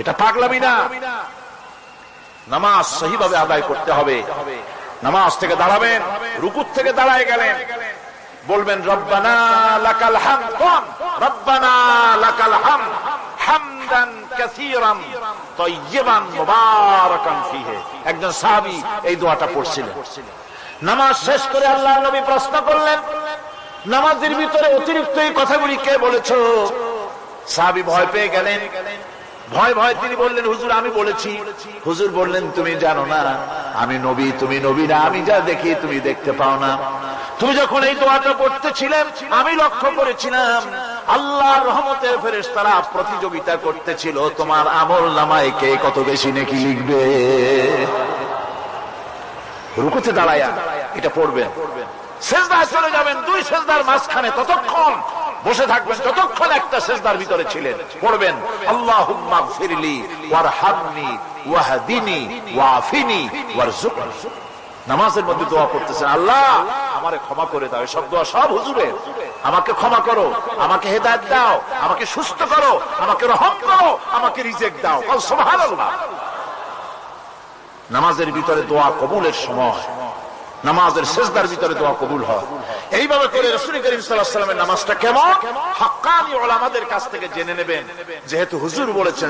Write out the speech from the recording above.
এটা পাগলামি না। নামাজ সহিভাবে আদায় করতে হবে। নামাজ থেকে দাঁড়াবেন, রুকুর থেকে দাঁড়ায় গেলেন। বলবেন, রব্বানা লাকাল কোন রব্বানা লাকাল হামদ, হামদান কাসীরান তাইয়িবান মুবারাকান ফিহি। একজন সাহাবী এই দোয়াটা পড়ছিলেন। নামাজ শেষ করে আল্লাহর নবী প্রশ্ন করলেন, নামাজের ভিতরে অতিরিক্ত এই কথাগুলি কে বলেছ? সাহাবী ভয় পেয়ে গেলেন। ভয় ভয় তিনি বললেন, হুজুর, আমি বলেছি। হুজুর বললেন, তুমি জানো না, আমি নবী, তুমি নবী না, আমি যা দেখি তুমি দেখতে পাও না। তুমি যখন এই দোয়াটা পড়তেছিলে আমি লক্ষ্য করেছিলাম, আল্লাহর রহমতের ফেরেস তারা প্রতিযোগিতা করতেছিল, তোমার আমল নামায় কে কত বেশি নাকি লিখবে? রুকুতে দাঁড়ায়া, এটা পড়বেন। শেষদায় চলে যাবেন, দুই শেষদার মাঝখানে, ততক্ষণ বসে থাকবেন ততক্ষণ একটা শেষদার ভিতরে ছিলেন। পড়বেন আল্লাহ ফিরলি ওয়ার হামনি ওয়াহাদিনী ওয়াফিনি ওয়ার নামাজের মধ্যে দোয়া করতেছেন আল্লাহ, আমারে ক্ষমা করে দাও সব দোয়া সব হুজুরের আমাকে ক্ষমা করো, আমাকে হেদায়ত দাও, আমাকে সুস্থ করো, আমাকে রহম করো, আমাকে রিজেক্ট দাও। নামাজের ভিতরে দোয়া কবুলের সময়। নামাজের শেষদার ভিতরে দোয়া কবুল হয়। এইভাবে করে রসুল করিম সাল্লামের নামাজটা কেমন? হাক্কানি ওলামাদের কাছ থেকে জেনে নেবেন। যেহেতু হুজুর বলেছেন